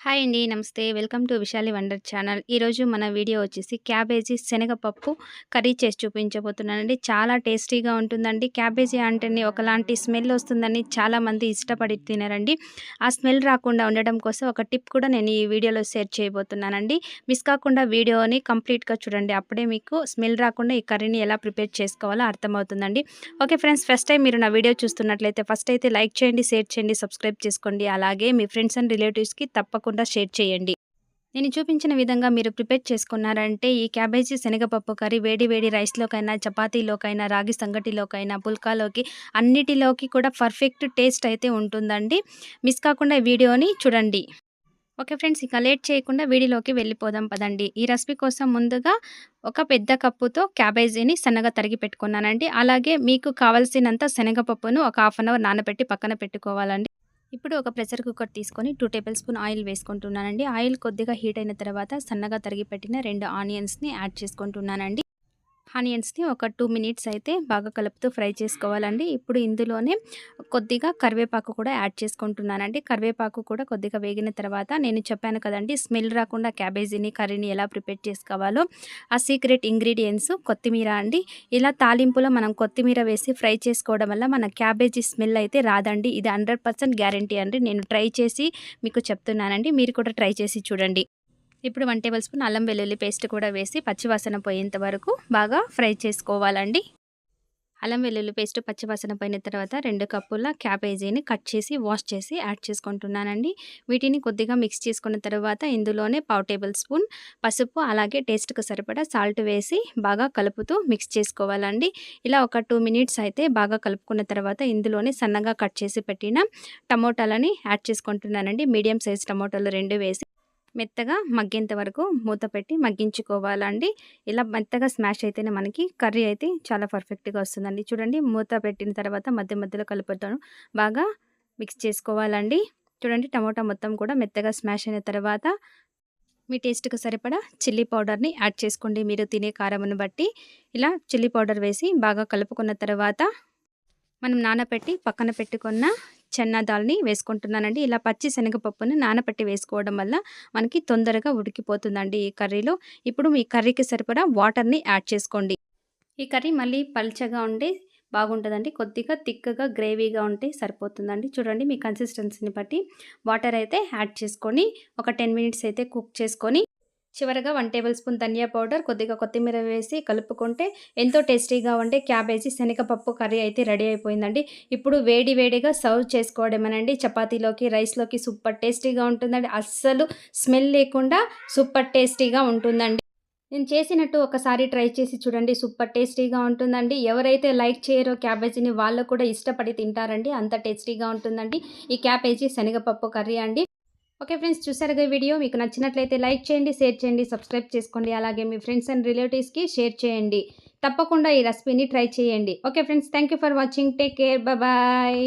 Hi అండి. నమస్తే. Welcome to Vishali wonder channel. ఈరోజు మన వీడియో వచ్చేసి క్యాబేజీ శనగపప్పు కర్రీ చేసి చూపించబోతున్నానండి. చాలా టేస్టీగా ఉంటుందండి. క్యాబేజీ అంటేనే ఒకలాంటి స్మెల్ వస్తుందని చాలామంది ఇష్టపడి తినరండి. ఆ స్మెల్ రాకుండా ఉండడం కోసం ఒక టిప్ కూడా నేను ఈ వీడియోలో షేర్ చేయబోతున్నానండి. మిస్ కాకుండా వీడియోని కంప్లీట్‌గా చూడండి. అప్పుడే మీకు స్మెల్ రాకుండా ఈ కర్రీని ఎలా ప్రిపేర్ చేసుకోవాలో అర్థమవుతుందండి. ఓకే ఫ్రెండ్స్ ఫస్ట్ టైం మీరు నా వీడియో చూస్తున్నట్లయితే ఫస్ట్ అయితే లైక్ చేయండి, షేర్ చేయండి, సబ్స్క్రైబ్ చేసుకోండి. అలాగే మీ ఫ్రెండ్స్ అండ్ రిలేటివ్స్‌కి తప్పకుండా షేర్ చేయండి. నేను చూపించిన విధంగా మీరు ప్రిపేర్ చేసుకున్నారంటే ఈ క్యాబేజీ శనగపప్పు కర్రీ వేడి వేడి రైస్‌లోకైనా, చపాతీలోకైనా, రాగి సంగటిలోకైనా, పుల్కాలోకి అన్నిటిలోకి కూడా పర్ఫెక్ట్ టేస్ట్ అయితే ఉంటుందండి. మిస్ కాకుండా ఈ వీడియోని చూడండి. ఓకే ఫ్రెండ్స్ ఇక లేట్ చేయకుండా వీడియోలోకి వెళ్ళిపోదాం పదండి. ఈ రెసిపీ కోసం ముందుగా ఒక పెద్ద కప్పుతో క్యాబేజీని సన్నగా తరిగి పెట్టుకున్నానండి. అలాగే మీకు కావాల్సినంత శనగపప్పును ఒక హాఫ్ అన్ అవర్ నానబెట్టి పక్కన పెట్టుకోవాలండి. ఇప్పుడు ఒక ప్రెషర్ కుక్కర్ తీసుకొని టూ టేబుల్ స్పూన్ ఆయిల్ వేసుకుంటున్నానండి. ఆయిల్ కొద్దిగా హీట్ అయిన తర్వాత సన్నగా తరిగి పెట్టిన రెండు ఆనియన్స్‌ని యాడ్ చేసుకుంటున్నానండి. ఆనియన్స్‌ని ఒక టూ మినిట్స్ అయితే బాగా కలుపుతూ ఫ్రై చేసుకోవాలండి. ఇప్పుడు ఇందులోనే కొద్దిగా కరివేపాకు కూడా యాడ్ చేసుకుంటున్నానండి. కరివేపాకు కూడా కొద్దిగా వేగిన తర్వాత నేను చెప్పాను కదండి స్మెల్ రాకుండా క్యాబేజీని, కర్రీని ఎలా ప్రిపేర్ చేసుకోవాలో ఆ సీక్రెట్ ఇంగ్రీడియంట్స్ కొత్తిమీర అండి. ఇలా తాలింపులో మనం కొత్తిమీర వేసి ఫ్రై చేసుకోవడం వల్ల మన క్యాబేజీ స్మెల్ అయితే రాదండి. ఇది 100% గ్యారంటీ అండి. నేను ట్రై చేసి మీకు చెప్తున్నానండి. మీరు కూడా ట్రై చేసి చూడండి. ఇప్పుడు వన్ టేబుల్ స్పూన్ అల్లం వెల్లుల్లి పేస్ట్ కూడా వేసి పచ్చివాసన పోయేంత వరకు బాగా ఫ్రై చేసుకోవాలండి. అల్లం వెల్లుల్లి పేస్ట్ పచ్చివాసన పోయిన తర్వాత రెండు కప్పుల క్యాబేజీని కట్ చేసి వాష్ చేసి యాడ్ చేసుకుంటున్నానండి. వీటిని కొద్దిగా మిక్స్ చేసుకున్న తర్వాత ఇందులోనే పావు టేబుల్ స్పూన్ పసుపు అలాగే టేస్ట్‌కి సరిపడా సాల్ట్ వేసి బాగా కలుపుతూ మిక్స్ చేసుకోవాలండి. ఇలా ఒక టూ మినిట్స్ అయితే బాగా కలుపుకున్న తర్వాత ఇందులోనే సన్నగా కట్ చేసి పెట్టిన టమోటాలని యాడ్ చేసుకుంటున్నానండి. మీడియం సైజ్ టమోటాలు రెండు వేసి మెత్తగా మగ్గేంత వరకు మూత పెట్టి మగ్గించుకోవాలండి. ఇలా మెత్తగా స్మాష్ అయితేనే మనకి కర్రీ అయితే చాలా పర్ఫెక్ట్‌గా వస్తుందండి. చూడండి మూత పెట్టిన తర్వాత మధ్య మధ్యలో కలుపుతాను బాగా మిక్స్ చేసుకోవాలండి. చూడండి టమోటా మొత్తం కూడా మెత్తగా స్మాష్ అయిన తర్వాత మీ టేస్ట్‌కి సరిపడా చిల్లీ పౌడర్‌ని యాడ్ చేసుకోండి. మీరు తినే కారంను బట్టి ఇలా చిల్లీ పౌడర్ వేసి బాగా కలుపుకున్న తర్వాత మనం నానబెట్టి పక్కన పెట్టుకున్న చన్నా దాల్‌ని వేసుకుంటున్నానండి. ఇలా పచ్చి శనగపప్పుని నానబెట్టి వేసుకోవడం వల్ల మనకి తొందరగా ఉడికిపోతుందండి ఈ కర్రీలో. ఇప్పుడు మీ కర్రీకి సరిపడా వాటర్‌ని యాడ్ చేసుకోండి. ఈ కర్రీ మళ్ళీ పల్చగా ఉండి బాగుంటుందండి కొద్దిగా థిక్‌గా గ్రేవీగా ఉంటే సరిపోతుందండి. చూడండి మీ కన్సిస్టెన్సీని బట్టి వాటర్ అయితే యాడ్ చేసుకొని ఒక 10 మినిట్స్ అయితే కుక్ చేసుకొని చివరగా వన్ టేబుల్ స్పూన్ ధనియా పౌడర్, కొద్దిగా కొత్తిమీర వేసి కలుపుకుంటే ఎంతో టేస్టీగా ఉండే క్యాబేజీ శనగపప్పు కర్రీ అయితే రెడీ అయిపోయిందండి. ఇప్పుడు వేడి వేడిగా సర్వ్ చేసుకోవడమేనండి. చపాతీలోకి, రైస్‌లోకి సూపర్ టేస్టీగా ఉంటుందండి. అస్సలు స్మెల్ లేకుండా సూపర్ టేస్టీగా ఉంటుందండి. నేను చేసినట్టు ఒకసారి ట్రై చేసి చూడండి. సూపర్ టేస్టీగా ఉంటుందండి. ఎవరైతే లైక్ చేయరో క్యాబేజీని వాళ్ళు కూడా ఇష్టపడి తింటారండి. అంత టేస్టీగా ఉంటుందండి. ఈ క్యాబేజీ శనగపప్పు కర్రీ అండి. ఓకే ఫ్రెండ్స్ చూసారుగా వీడియో మీకు నచ్చినట్లయితే లైక్ చేయండి, షేర్ చేయండి, సబ్స్క్రైబ్ చేసుకోండి. అలాగే మీ ఫ్రెండ్స్ అండ్ రిలేటివ్స్‌కి షేర్ చేయండి. తప్పకుండా ఈ రెసిపీని ట్రై చేయండి. Okay friends thank you for watching. Take care. Bye.